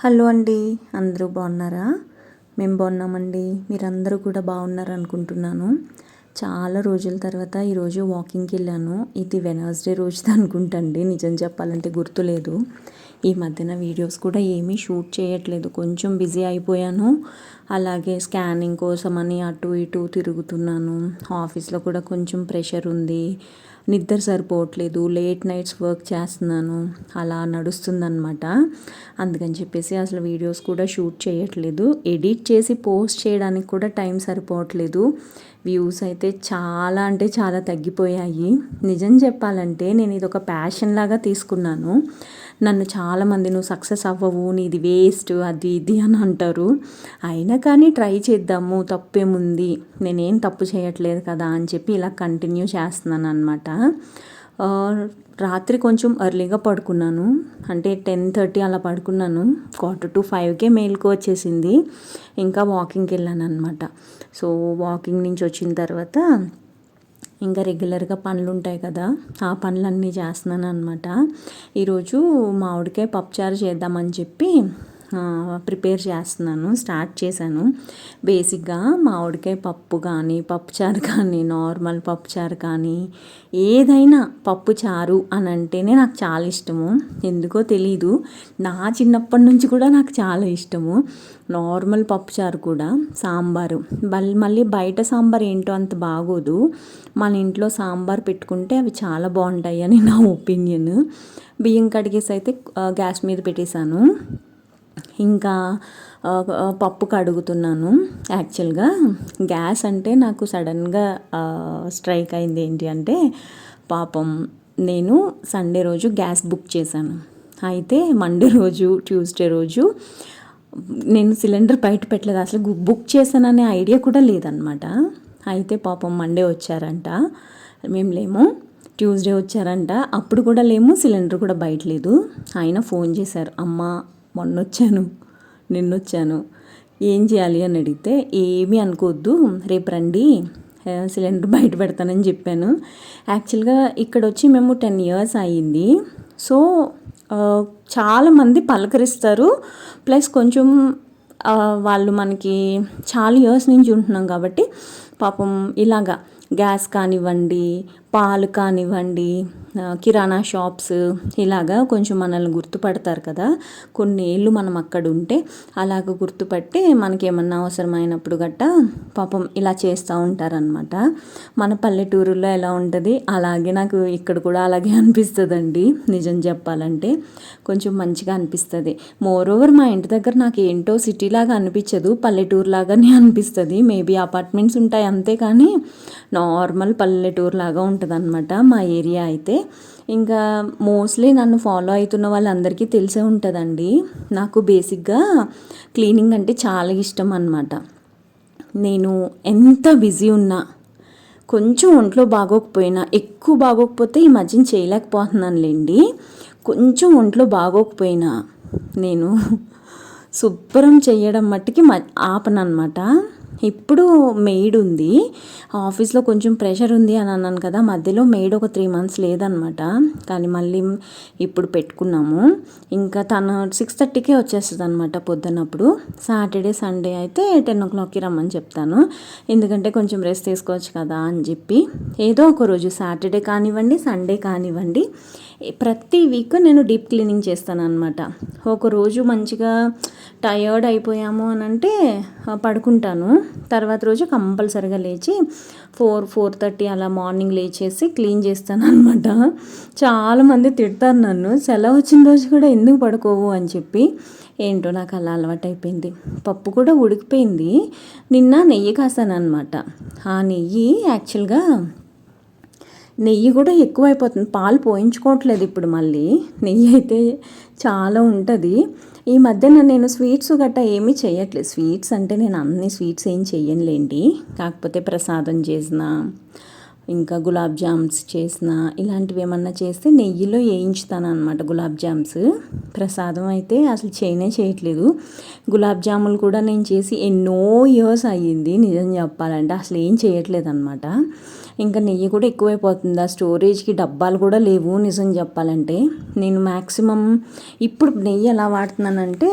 Hello అండి అందరూ బాగున్నారా? మేము బాగున్నామండి. మీరందరూ కూడా బాగున్నారు అనుకుంటున్నాను చాలా రోజుల తర్వాత ఈరోజు వాకింగ్కి వెళ్ళాను ఇది వెనస్డే రోజు అనుకుంటండి. నిజం చెప్పాలంటే గుర్తులేదు. ఈ మధ్యన వీడియోస్ కూడా ఏమీ షూట్ చేయట్లేదు. కొంచెం బిజీ అయిపోయాను. అలాగే స్కానింగ్ కోసమని అటు ఇటు తిరుగుతున్నాను. ఆఫీస్లో కూడా కొంచెం ప్రెషర్ ఉంది. నిద్ర సరిపోవట్లేదు. లేట్ నైట్స్ వర్క్ చేస్తున్నాను. అలా నడుస్తుందన్నమాట. అందుకని చెప్పేసి అసలు వీడియోస్ కూడా షూట్ చేయట్లేదు. ఎడిట్ చేసి పోస్ట్ చేయడానికి కూడా టైం సరిపోవట్లేదు. వ్యూస్ అయితే చాలా అంటే చాలా తగ్గిపోయాయి. నిజం చెప్పాలంటే నేను ఇది ఒక ప్యాషన్ లాగా తీసుకున్నాను. నన్ను చాలామంది నువ్వు సక్సెస్ అవ్వవు నీది వేస్ట్ అది ఇది అని అంటారు. అయినా కానీ ట్రై చేద్దాము తప్పేముంది నేనేం తప్పు చేయట్లేదు కదా అని చెప్పి ఇలా కంటిన్యూ చేస్తున్నాను అనమాట రాత్రి కొంచెం ఎర్లీగా పడుకున్నాను. అంటే టెన్ థర్టీ అలా పడుకున్నాను. క్వార్టర్ టు ఫైవ్కే మెయిల్కి వచ్చేసింది. ఇంకా వాకింగ్కి వెళ్ళాను అనమాట సో వాకింగ్ నుంచి వచ్చిన తర్వాత ఇంకా రెగ్యులర్గా పనులు ఉంటాయి కదా ఆ పనులన్నీ చేస్తున్నాను అనమాట ఈరోజు మామిడికాయ పప్పుచారు చేద్దామని చెప్పి ప్రిపేర్ చేస్తున్నాను స్టార్ట్ చేశాను. బేసిక్గా మామిడికాయ పప్పు కానీ పప్పుచారు కానీ నార్మల్ పప్పుచారు కానీ ఏదైనా పప్పు చారు అని అంటేనే నాకు చాలా ఇష్టము. ఎందుకో తెలీదు. నా చిన్నప్పటి నుంచి కూడా నాకు చాలా ఇష్టము. నార్మల్ పప్పుచారు కూడా సాంబారు. మళ్ళీ బయట సాంబార్ ఏంటో అంత బాగోదు. మన ఇంట్లో సాంబార్ పెట్టుకుంటే అవి చాలా బాగుంటాయి అని నా ఒపీనియన్. బియ్యం కడిగేసి అయితే గ్యాస్ మీద పెట్టేశాను. ఇంకా పప్పు కడుగుతున్నాను యాక్చువల్గా. గ్యాస్ అంటే నాకు సడన్గా స్ట్రైక్ అయింది ఏంటి అంటే పాపం నేను సండే రోజు గ్యాస్ బుక్ చేశాను. అయితే మండే రోజు ట్యూస్డే రోజు నేను సిలిండర్ బయట పెట్టలేదు. అసలు బుక్ చేశాననే ఐడియా కూడా లేదనమాట అయితే పాపం మండే వచ్చారంట. మేము లేము ట్యూస్డే వచ్చారంట. అప్పుడు కూడా లేము సిలిండర్ కూడా బయట లేదు. ఆయన ఫోన్ చేశారు. అమ్మ మొన్న వచ్చాను నిన్నొచ్చాను. ఏం చేయాలి అని అడిగితే ఏమీ అనుకోవద్దు రేపు రండి సిలిండర్ బయట పెడతానని చెప్పాను. యాక్చువల్గా ఇక్కడ వచ్చి మేము టెన్ ఇయర్స్ అయ్యింది. సో చాలామంది పలకరిస్తారు. ప్లస్ కొంచెం వాళ్ళు మనకి చాలా ఇయర్స్ నుంచి ఉంటున్నాం కాబట్టి పాపం ఇలాగా గ్యాస్ కానివ్వండి పాలు కానివ్వండి కిరాణా షాప్స్ ఇలాగా కొంచెం మనల్ని గుర్తుపడతారు కదా. కొన్ని ఏళ్ళు మనం అక్కడ ఉంటే అలాగ గుర్తుపట్టి మనకి ఏమన్నా అవసరమైనప్పుడు గట్టా పాపం ఇలా చేస్తూ ఉంటారనమాట మన పల్లెటూరులో ఎలా ఉంటుంది? అలాగే నాకు ఇక్కడ కూడా అలాగే అనిపిస్తుందండి. నిజం చెప్పాలంటే కొంచెం మంచిగా అనిపిస్తుంది. మోర్ ఓవర్ మా ఇంటి దగ్గర నాకు ఏంటో సిటీలాగా అనిపించదు పల్లెటూరు లాగానే అనిపిస్తుంది. మేబీ అపార్ట్మెంట్స్ ఉంటాయి అంతే కానీ నార్మల్ పల్లెటూరు లాగా ఉంటుంది అనమాట మా ఏరియా అయితే. ఇంకా మోస్ట్లీ నన్ను ఫాలో అవుతున్న వాళ్ళందరికీ తెలిసే ఉంటుందండి. నాకు బేసిక్గా క్లీనింగ్ అంటే చాలా ఇష్టం అనమాట నేను ఎంత బిజీ ఉన్నా కొంచెం ఒంట్లో బాగోకపోయినా ఎక్కువ బాగోకపోతే ఈ మధ్యన చేయలేకపోతున్నానులేండి. కొంచెం ఒంట్లో బాగోకపోయినా నేను శుభ్రం చేయడం మట్టుకి మ ఆపనమాట ఇప్పుడు మెయిడ్ ఉంది. ఆఫీస్లో కొంచెం ప్రెషర్ ఉంది అని అన్నాను కదా మధ్యలో మెయిడ్ ఒక త్రీ మంత్స్ లేదనమాట కానీ మళ్ళీ ఇప్పుడు పెట్టుకున్నాము. ఇంకా తను సిక్స్ థర్టీకే వచ్చేస్తుంది అనమాట పొద్దున్నప్పుడు. సాటర్డే సండే అయితే టెన్ ఓ క్లాక్కి రమ్మని చెప్తాను. ఎందుకంటే కొంచెం రెస్ట్ తీసుకోవచ్చు కదా అని చెప్పి. ఏదో ఒక రోజు సాటర్డే కానివ్వండి సండే కానివ్వండి ప్రతి వీక్ నేను డీప్ క్లీనింగ్ చేస్తాను అనమాట ఒకరోజు మంచిగా టయర్డ్ అయిపోయాము అని అంటే పడుకుంటాను. తర్వాత రోజు కంపల్సరిగా లేచి ఫోర్ ఫోర్ థర్టీ అలా మార్నింగ్ లేచేసి క్లీన్ చేస్తాను అనమాట చాలామంది తిడతారు నన్ను సెలవు వచ్చిన రోజు కూడా ఎందుకు పడుకోవు? అని చెప్పి. ఏంటో నాకు అలా అలవాటైపోయింది. పప్పు కూడా ఉడికిపోయింది. నిన్న నెయ్యి కాసాను అనమాట ఆ నెయ్యి యాక్చువల్గా నెయ్యి కూడా ఎక్కువైపోతుంది. పాలు పోయించుకోవట్లేదు ఇప్పుడు మళ్ళీ. నెయ్యి అయితే చాలా ఉంటుంది. ఈ మధ్యన నేను స్వీట్స్ గట్టా ఏమీ చేయట్లేదు స్వీట్స్ అంటే నేను అన్ని స్వీట్స్ ఏం చెయ్యనులేండి. కాకపోతే ప్రసాదం చేసిన ఇంకా గులాబ్ జామ్స్ చేసిన ఇలాంటివి ఏమన్నా చేస్తే నెయ్యిలో వేయించుతాను అనమాట గులాబ్ జామ్స్. ప్రసాదం అయితే అసలు చేయనే చేయట్లేదు. గులాబ్ జాములు కూడా నేను చేసి ఎన్నో ఇయర్స్ అయ్యింది నిజం చెప్పాలంటే. అసలు ఏం చేయట్లేదు అనమాట ఇంకా నెయ్యి కూడా ఎక్కువైపోతుంది. ఆ స్టోరేజ్కి డబ్బాలు కూడా లేవు నిజం చెప్పాలంటే. నేను మ్యాక్సిమం ఇప్పుడు నెయ్యి ఎలా వాడుతున్నానంటే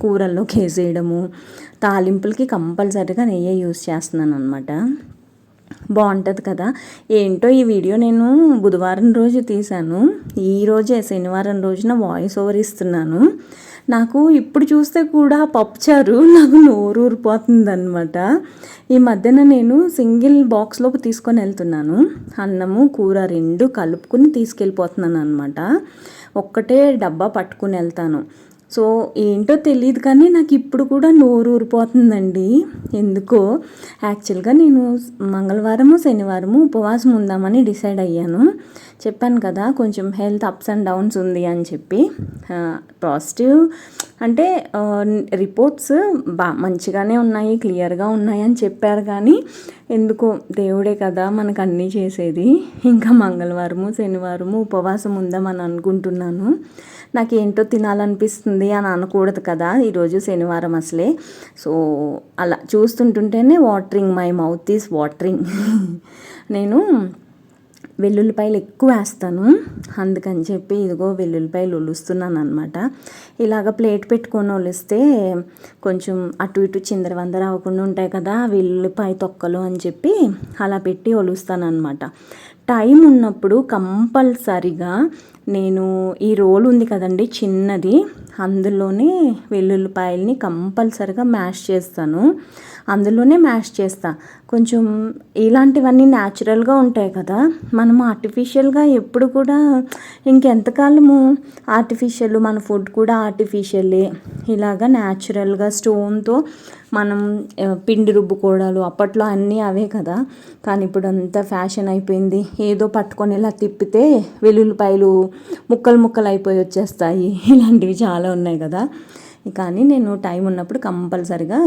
కూరల్లో కేసేయడము తాలింపులకి కంపల్సరీగా నెయ్యి యూస్ చేస్తున్నాను అనమాట బాగుంటుంది కదా. ఏంటో ఈ వీడియో నేను బుధవారం రోజు తీశాను. ఈ రోజే శనివారం రోజున వాయిస్ ఓవర్ ఇస్తున్నాను. నాకు ఇప్పుడు చూస్తే కూడా పప్పుచారు నాకు నోరు ఊరిపోతుంది అనమాట ఈ మధ్యన నేను సింగిల్ బాక్స్లోకి తీసుకొని వెళ్తున్నాను. అన్నము కూర రెండు కలుపుకుని తీసుకెళ్ళిపోతున్నాను అనమాట ఒక్కటే డబ్బా పట్టుకుని వెళ్తాను. సో ఏంటో తెలియదు కానీ నాకు ఇప్పుడు కూడా నోరు ఊరిపోతుందండి. ఎందుకో యాక్చువల్గా నేను మంగళవారము శనివారము ఉపవాసం ఉందామని డిసైడ్ అయ్యాను. చెప్పాను కదా కొంచెం హెల్త్ అప్స్ అండ్ డౌన్స్ ఉంది అని చెప్పి. పాజిటివ్ అంటే రిపోర్ట్స్ బా మంచిగానే ఉన్నాయి క్లియర్గా ఉన్నాయి అని చెప్పారు కానీ ఎందుకో? దేవుడే కదా మనకు అన్నీ చేసేది. ఇంకా మంగళవారము శనివారము ఉపవాసం ఉందామని అనుకుంటున్నాను. నాకేంటో తినాలనిపిస్తుంది అని అనకూడదు కదా ఈరోజు శనివారం అసలే. సో అలా చూస్తుంటుంటేనే watering my mouth is watering నేను వెల్లుల్లిపాయలు ఎక్కువ వేస్తాను. అందుకని చెప్పి ఇదిగో వెల్లుల్లిపాయలు ఒలుస్తున్నాను అనమాట ఇలాగ ప్లేట్ పెట్టుకొని ఒలిస్తే కొంచెం అటు ఇటు చిందర వందర అవ్వకుండా ఉంటాయి కదా వెల్లుల్లిపాయ తొక్కలు అని చెప్పి అలా పెట్టి ఒలుస్తాను అనమాట టైం ఉన్నప్పుడు కంపల్సరిగా నేను ఈ రోల్ ఉంది కదండి చిన్నది అందులోనే వెల్లుల్లిపాయల్ని కంపల్సరిగా మ్యాష్ చేస్తాను. అందులోనే మ్యాష్ చేస్తా. కొంచెం ఇలాంటివన్నీ న్యాచురల్గా ఉంటాయి కదా. మనం ఆర్టిఫిషియల్గా ఎప్పుడు కూడా ఇంకెంతకాలము ఆర్టిఫిషియల్ మన ఫుడ్ కూడా ఆర్టిఫిషియలే. ఇలాగా న్యాచురల్గా స్టోన్తో మనం పిండి రుబ్బుకోవడాలు అప్పట్లో అన్నీ అవే కదా. కానీ ఇప్పుడు అంతా ఫ్యాషన్ అయిపోయింది. ఏదో పట్టుకొని ఇలా తిప్పితే వెల్లుల్లిపాయలు ముక్కలు ముక్కలు అయిపోయి వచ్చేస్తాయి. ఇలాంటివి చాలా ఉన్నాయి కదా. కానీ నేను టైం ఉన్నప్పుడు కంపల్సరిగా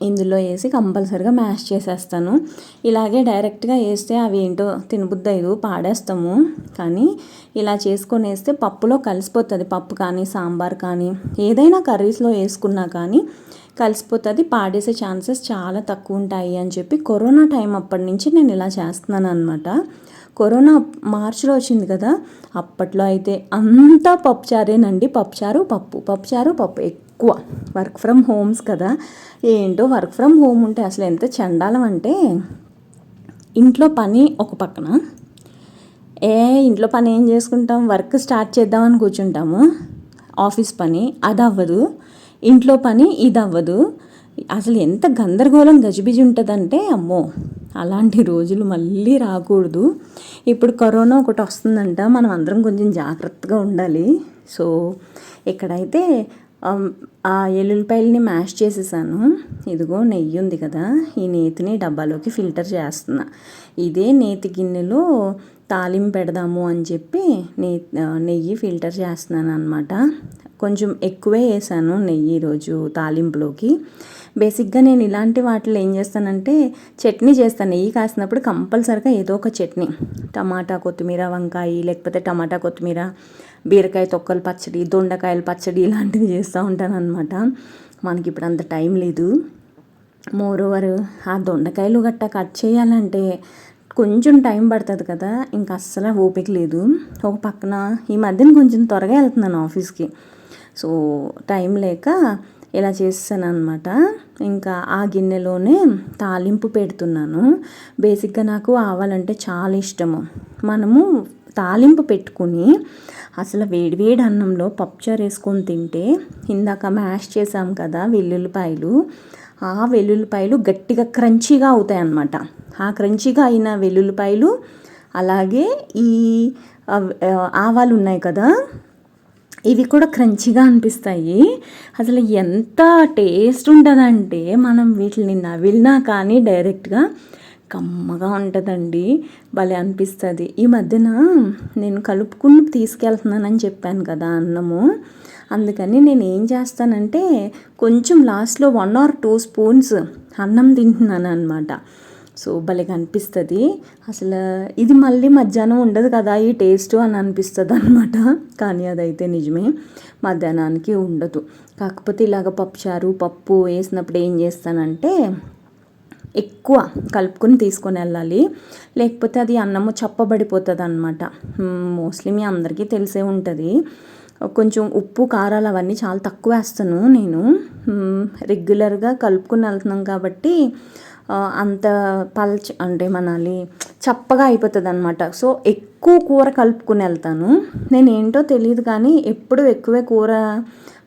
ఇందులో వేసి కంపల్సరిగా మ్యాష్ చేసేస్తాను. ఇలాగే డైరెక్ట్గా వేస్తే అవి ఏంటో తినబుద్దయ్యదు పాడేస్తాము. కానీ ఇలా చేసుకొని వేస్తే పప్పులో కలిసిపోతుంది. పప్పు కానీ సాంబార్ కానీ ఏదైనా కర్రీస్లో వేసుకున్నా కానీ కలిసిపోతుంది. పాడేసే ఛాన్సెస్ చాలా తక్కువ ఉంటాయి అని చెప్పి కరోనా టైం అప్పటి నుంచి నేను ఇలా చేస్తున్నాను అనమాట కరోనా మార్చిలో వచ్చింది కదా అప్పట్లో అయితే అంతా పప్పుచారేనండి. పప్పుచారు పప్పు పప్పుచారు పప్పు. ఎక్కువ. వర్క్ ఫ్రమ్ హోమ్స్ కదా. ఏంటో వర్క్ ఫ్రమ్ హోమ్ ఉంటే అసలు ఎంత చండాలం అంటే ఇంట్లో పని ఒక పక్కన. ఏ ఇంట్లో పని ఏం చేసుకుంటాం? వర్క్ స్టార్ట్ చేద్దామని కూర్చుంటాము. ఆఫీస్ పని అది అవ్వదు ఇంట్లో పని ఇది అవ్వదు అసలు ఎంత గందరగోళం గజిబిజి ఉంటుందంటే అమ్మో! అలాంటి రోజులు మళ్ళీ రాకూడదు. ఇప్పుడు కరోనా ఒకటి వస్తుందంట. మనం అందరం కొంచెం జాగ్రత్తగా ఉండాలి. సో ఇక్కడైతే ఆ ఎల్లుల్లిపాయలని మ్యాష్ చేసేసాను. ఇదిగో నెయ్యి ఉంది కదా ఈ నేతిని డబ్బాలోకి ఫిల్టర్ చేస్తున్నా. ఇదే నేతి గిన్నెలో తాలింపు పెడదాము అని చెప్పి నే నెయ్యి ఫిల్టర్ చేస్తున్నాను అనమాట కొంచెం ఎక్కువే వేసాను నెయ్యి ఈరోజు తాలింపులోకి. బేసిక్గా నేను ఇలాంటి వాటిలో ఏం చేస్తానంటే చట్నీ చేస్తాను నెయ్యి కాసినప్పుడు కంపల్సరిగా ఏదో ఒక చట్నీ. టమాటా కొత్తిమీర వంకాయ లేకపోతే టమాటా కొత్తిమీర బీరకాయ తొక్కలు పచ్చడి దొండకాయల పచ్చడి ఇలాంటివి చేస్తూ ఉంటాను అనమాట మనకి ఇప్పుడు అంత టైం లేదు. మోర్ ఓవర్ ఆ దొండకాయలు గట్టా కట్ చేయాలంటే కొంచెం టైం పడుతుంది కదా. ఇంకా అస్సలు ఓపిక లేదు. ఒక పక్కన ఈ మధ్యన కొంచెం త్వరగా వెళ్తున్నాను ఆఫీస్కి. సో టైం లేక ఇలా చేస్తాను అనమాట ఇంకా ఆ గిన్నెలోనే తాలింపు పెడుతున్నాను. బేసిక్గా నాకు ఆవాలంటే చాలా ఇష్టము. మనము తాలింపు పెట్టుకుని అసలు వేడివేడి అన్నంలో పప్పుచారు వేసుకొని తింటే ఇందాక మ్యాష్ చేసాం కదా వెల్లుల్లిపాయలు ఆ వెల్లుల్లిపాయలు గట్టిగా క్రంచీగా అవుతాయి అన్నమాట. ఆ క్రంచీగా అయిన వెల్లుల్లిపాయలు అలాగే ఈ ఆవాలు ఉన్నాయి కదా ఇవి కూడా క్రంచిగా అనిపిస్తాయి. అసలు ఎంత టేస్ట్ ఉంటుందంటే మనం వీటిని నవిలినా కానీ డైరెక్ట్గా కమ్మగా ఉంటుందండి. భలే అనిపిస్తుంది. ఈ మధ్యన నేను కలుపుకుని తీసుకెళ్తున్నానని చెప్పాను కదా అన్నము. అందుకని నేను ఏం చేస్తానంటే కొంచెం లాస్ట్లో వన్ ఆర్ టూ స్పూన్స్ అన్నం తింటున్నాను అనమాట సో భలే కనిపిస్తుంది అసలు ఇది మళ్ళీ మధ్యాహ్నం ఉండదు కదా ఈ టేస్ట్ అని అనిపిస్తుంది అనమాట కానీ అదైతే నిజమే. మధ్యాహ్నానికి ఉండదు. కాకపోతే ఇలాగ పప్పుచారు పప్పు వేసినప్పుడు ఏం చేస్తానంటే ఎక్కువ కలుపుకొని తీసుకొని వెళ్ళాలి. లేకపోతే అది అన్నము చప్పబడిపోతుంది అనమాట మోస్ట్లీ మీ అందరికీ తెలిసే ఉంటుంది. కొంచెం ఉప్పు కారాలు అవన్నీ చాలా తక్కువ వేస్తాను నేను. రెగ్యులర్గా కలుపుకుని వెళ్తున్నాం కాబట్టి అంత పల్చ అంటే మనాలి చప్పగా అయిపోతుంది అనమాట సో ఎక్కువ కూర కలుపుకుని వెళ్తాను. నేను ఏంటో తెలియదు కానీ ఎప్పుడు ఎక్కువే కూర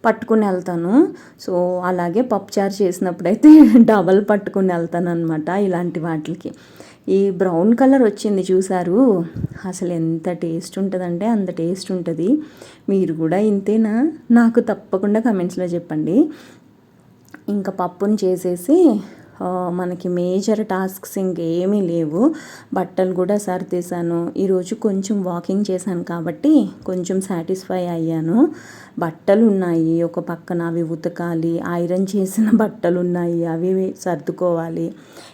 పట్టుకుని వెళ్తాను. సో అలాగే పప్పుచారు చేసినప్పుడైతే డబల్ పట్టుకుని వెళ్తాను అనమాట ఇలాంటి వాటికి. ఈ బ్రౌన్ కలర్ వచ్చింది చూసారు అసలు ఎంత టేస్ట్ ఉంటుందంటే అంత టేస్ట్ ఉంటుంది. మీరు కూడా ఇంతేనా? నాకు తప్పకుండా కమెంట్స్లో చెప్పండి. ఇంకా పప్పుని చేసేసి మనకి మేజర్ టాస్క్స్ ఇంకేమీ లేవు. బట్టలు కూడా సర్దేశాను. ఈరోజు కొంచెం వాకింగ్ చేశాను కాబట్టి కొంచెం సాటిస్ఫై అయ్యాను. బట్టలు ఉన్నాయి ఒక పక్కన అవి ఉతకాలి. ఐరన్ చేసిన బట్టలు ఉన్నాయి అవి సర్దుకోవాలి.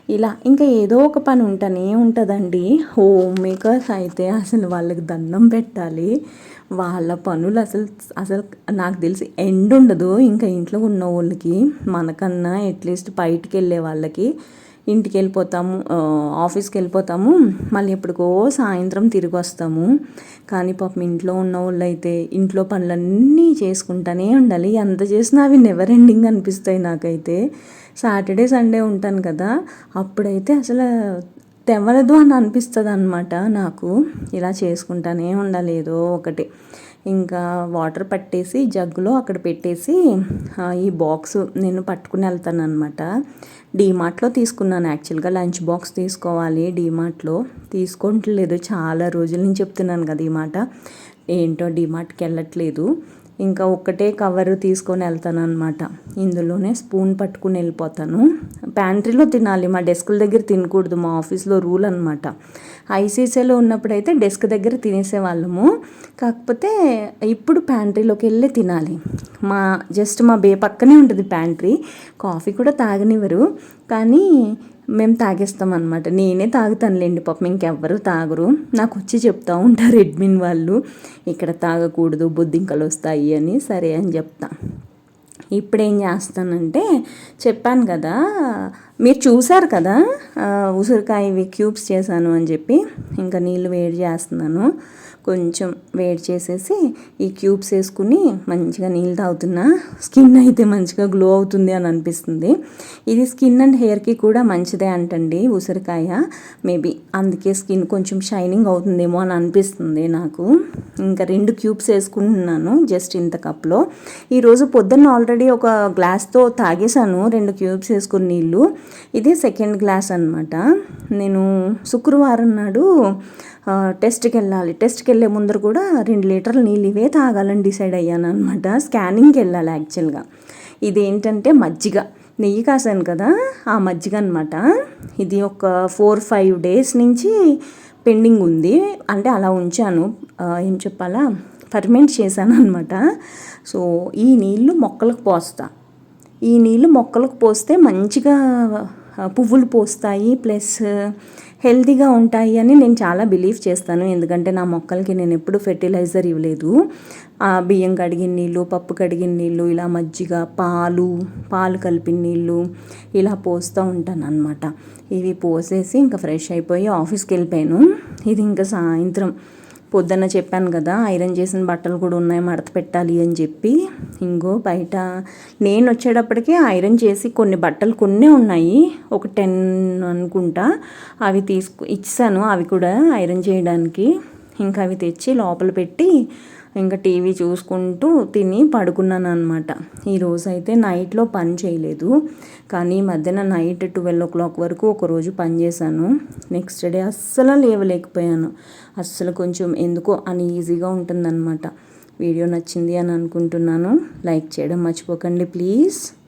ఇలా ఇంకా ఏదో ఒక పని ఉంటనే ఉంటుందండి. హోమ్ మేకర్స్ అయితే అసలు వాళ్ళకి దండం పెట్టాలి. వాళ్ళ పనులు అసలు అసలు నాకు తెలిసి ఎండ్ ఉండదు. ఇంకా ఇంట్లో ఉన్న వాళ్ళకి మనకన్నా అట్లీస్ట్ బయటికి వెళ్ళే వాళ్ళకి ఇంటికి వెళ్ళిపోతాము ఆఫీస్కి వెళ్ళిపోతాము. మళ్ళీ ఎప్పటికో సాయంత్రం తిరిగి వస్తాము. కానీ పాపం ఇంట్లో ఉన్న వాళ్ళు అయితే ఇంట్లో పనులన్నీ చేసుకుంటానే ఉండాలి. ఎంత చేసినా అవి నెవర్ ఎండింగ్ అనిపిస్తాయి నాకైతే. సాటర్డే సండే ఉంటాను కదా అప్పుడైతే అసలు తెవలదు అని అనిపిస్తుంది అనమాట నాకు. ఇలా చేసుకుంటానే ఉండాలి ఏదో ఒకటి. ఇంకా వాటర్ పట్టేసి జగ్గులో అక్కడ పెట్టేసి ఈ బాక్స్ నేను పట్టుకుని వెళ్తాను అనమాట డీమార్ట్లో తీసుకున్నాను. యాక్చువల్గా లంచ్ బాక్స్ తీసుకోవాలి డీమార్ట్లో. తీసుకోవట్లేదు. చాలా రోజుల నుంచి చెప్తున్నాను కదా ఈ మాట. ఏంటో డీమార్ట్కి వెళ్ళట్లేదు. ఇంకా ఒక్కటే కవర్ తీసుకొని వెళ్తాను అనమాట ఇందులోనే స్పూన్ పట్టుకుని వెళ్ళిపోతాను. ప్యాంట్రీలో తినాలి. మా డెస్క్ల దగ్గర తినకూడదు. మా ఆఫీస్లో రూల్ అనమాట ఐసీసీలో ఉన్నప్పుడైతే డెస్క్ దగ్గర తినేసేవాళ్ళము. కాకపోతే ఇప్పుడు ప్యాంట్రీలోకి వెళ్ళి తినాలి. మా జస్ట్ మా బే పక్కనే ఉంటుంది ప్యాంట్రీ. కాఫీ కూడా తాగనివ్వరు. కానీ మేము తాగేస్తాం అనమాట నేనే తాగుతానులేండి పాపం ఇంకెవ్వరు తాగరు. నాకు వచ్చి చెప్తా ఉంటారు అడ్మిన్ వాళ్ళు. ఇక్కడ తాగకూడదు బొద్దింకలు వస్తాయి అని. సరే అని చెప్తా. ఇప్పుడు ఏం చేస్తానంటే చెప్పాను కదా మీరు చూసారు కదా ఉసిరికాయ ఇవి క్యూబ్స్ చేశాను అని చెప్పి ఇంకా నీళ్ళు వేడి చేస్తున్నాను. కొంచెం వేడి చేసేసి ఈ క్యూబ్స్ వేసుకుని మంచిగా నీళ్ళు తాగుతున్నా. స్కిన్ అయితే మంచిగా గ్లో అవుతుంది అని అనిపిస్తుంది. ఇది స్కిన్ అండ్ హెయిర్కి కూడా మంచిదే అంటండి ఉసిరికాయ. మేబీ అందుకే స్కిన్ కొంచెం షైనింగ్ అవుతుందేమో అని అనిపిస్తుంది నాకు. ఇంకా రెండు క్యూబ్స్ వేసుకుంటున్నాను జస్ట్ ఇంత కప్లో. ఈరోజు పొద్దున్న ఆల్రెడీ ఒక గ్లాస్తో తాగేశాను రెండు క్యూబ్స్ వేసుకుని నీళ్ళు. ఇది సెకండ్ గ్లాస్ అనమాట నేను శుక్రవారం నాడు టెస్ట్కి వెళ్ళాలి టెస్ట్కి వెళ్ళే ముందర కూడా రెండు లీటర్లు నీళ్ళు ఇవే తాగాలని డిసైడ్ అయ్యాను అనమాట స్కానింగ్కి వెళ్ళాలి యాక్చువల్గా. ఇదేంటంటే మజ్జిగ. నెయ్యి కాసాను కదా ఆ మజ్జిగ అనమాట ఇది ఒక ఫోర్ ఫైవ్ డేస్ నుంచి పెండింగ్ ఉంది. అంటే అలా ఉంచాను. ఏం చెప్పాలా? ఫర్మెంట్ చేశాను అనమాట సో ఈ నీళ్ళు మొక్కలకు పోస్తా. ఈ నీళ్ళు మొక్కలకు పోస్తే మంచిగా పువ్వులు పోస్తాయి ప్లస్ హెల్తీగా ఉంటాయి అని నేను చాలా బిలీవ్ చేస్తాను. ఎందుకంటే నా మొక్కలకి నేను ఎప్పుడు ఫెర్టిలైజర్ ఇవ్వలేదు. బియ్యం కడిగిన నీళ్ళు పప్పు కడిగిన నీళ్ళు ఇలా మజ్జిగ పాలు పాలు కలిపిన నీళ్ళు ఇలా పోస్తూ ఉంటాను అనమాట ఇవి పోసేసి ఇంకా ఫ్రెష్ అయిపోయి ఆఫీస్కి వెళ్ళిపోయాను. ఇది ఇంకా సాయంత్రం. పొద్దున్న చెప్పాను కదా ఐరన్ చేసిన బట్టలు కూడా ఉన్నాయి మడత పెట్టాలి అని చెప్పి. ఇంకో బయట నేను వచ్చేటప్పటికి ఐరన్ చేసి కొన్ని బట్టలు కొన్ని ఉన్నాయి ఒక టెన్ అనుకుంటా. అవి తీసుకు ఇచ్చాను అవి కూడా ఐరన్ చేయడానికి. ఇంకా అవి తెచ్చి లోపల పెట్టి ఇంకా టీవీ చూసుకుంటూ తిని పడుకున్నాను అనమాట ఈరోజు అయితే నైట్లో పని చేయలేదు. కానీ మధ్యన నైట్ ట్వెల్వ్ ఓ క్లాక్ వరకు ఒకరోజు పని చేశాను. నెక్స్ట్ డే అస్సలు లేవలేకపోయాను. అస్సలు కొంచెం ఎందుకో అన్ఈజీగా ఉంటుందన్నమాట. వీడియో నచ్చింది అని అనుకుంటున్నాను. లైక్ చేయడం మర్చిపోకండి ప్లీజ్.